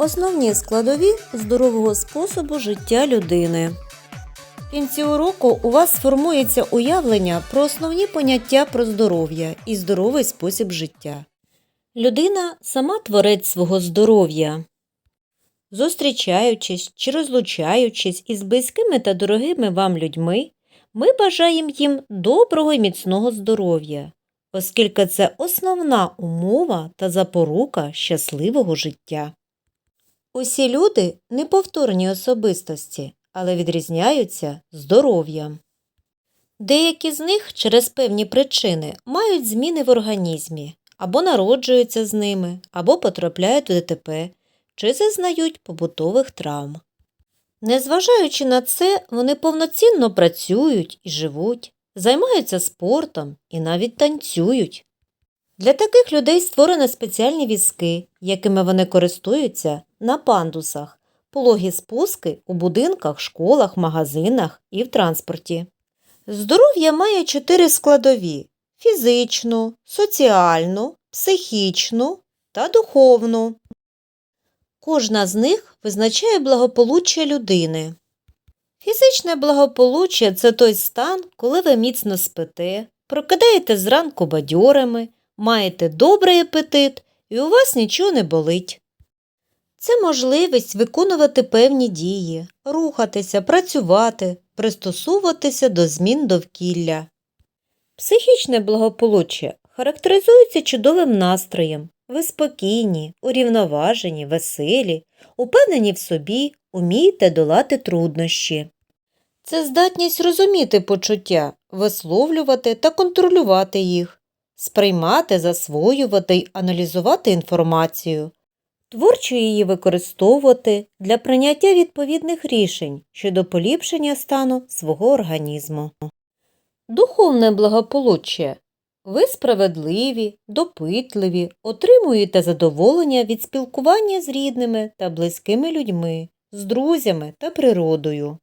Основні складові здорового способу життя людини. В кінці уроку у вас сформується уявлення про основні поняття про здоров'я і здоровий спосіб життя. Людина сама творець свого здоров'я. Зустрічаючись чи розлучаючись із близькими та дорогими вам людьми, ми бажаємо їм доброго і міцного здоров'я, оскільки це основна умова та запорука щасливого життя. Усі люди неповторні особистості, але відрізняються здоров'ям. Деякі з них через певні причини мають зміни в організмі, або народжуються з ними, або потрапляють у ДТП, чи зазнають побутових травм. Незважаючи на це, вони повноцінно працюють і живуть, займаються спортом і навіть танцюють. Для таких людей створені спеціальні візки, якими вони користуються на пандусах, пологі спуски у будинках, школах, магазинах і в транспорті. Здоров'я має чотири складові фізичну, соціальну, психічну та духовну. Кожна з них визначає благополуччя людини. Фізичне благополуччя це той стан, коли ви міцно спите, прокидаєте зранку бадьорими, маєте добрий апетит і у вас нічого не болить. Це можливість виконувати певні дії, рухатися, працювати, пристосовуватися до змін довкілля. Психічне благополуччя характеризується чудовим настроєм. Ви спокійні, урівноважені, веселі, упевнені в собі, умієте долати труднощі. Це здатність розуміти почуття, висловлювати та контролювати їх, сприймати, засвоювати й аналізувати інформацію, творчо її використовувати для прийняття відповідних рішень щодо поліпшення стану свого організму. Духовне благополуччя ви справедливі, допитливі, отримуєте задоволення від спілкування з рідними та близькими людьми, з друзями та природою.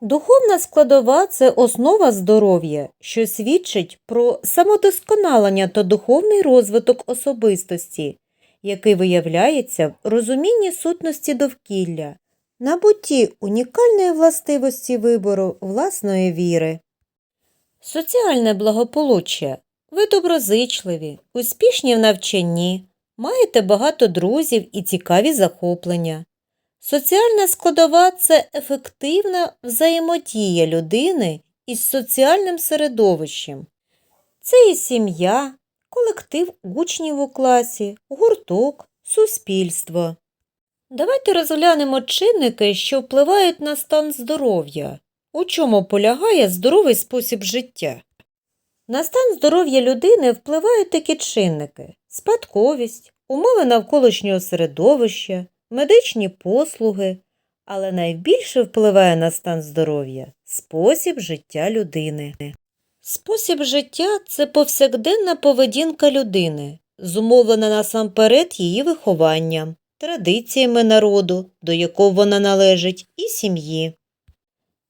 Духовна складова це основа здоров'я, що свідчить про самодосконалення та духовний розвиток особистості, який виявляється в розумінні сутності довкілля, набутті унікальної властивості вибору власної віри. Соціальне благополуччя. Ви доброзичливі, успішні в навчанні, маєте багато друзів і цікаві захоплення. Соціальна складова це ефективна взаємодія людини із соціальним середовищем. Це і сім'я, колектив учнів у класі, гурток, суспільство. Давайте розглянемо чинники, що впливають на стан здоров'я. У чому полягає здоровий спосіб життя? На стан здоров'я людини впливають такі чинники спадковість, умови навколишнього середовища, медичні послуги, але найбільше впливає на стан здоров'я спосіб життя людини. Спосіб життя це повсякденна поведінка людини, зумовлена насамперед її вихованням, традиціями народу, до якого вона належить, і сім'ї.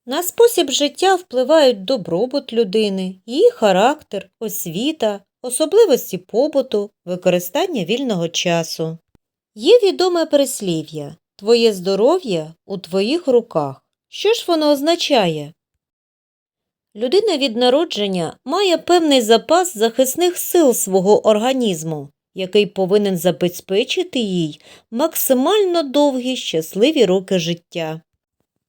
На спосіб життя впливають добробут людини, її характер, освіта, особливості побуту, використання вільного часу. Є відоме прислів'я Твоє здоров'я у твоїх руках. Що ж воно означає? Людина від народження має певний запас захисних сил свого організму, який повинен забезпечити їй максимально довгі щасливі роки життя.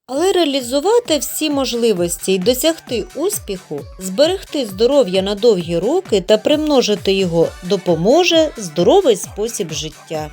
Але реалізувати всі можливості і досягти успіху, зберегти здоров'я на довгі роки та примножити його допоможе здоровий спосіб життя.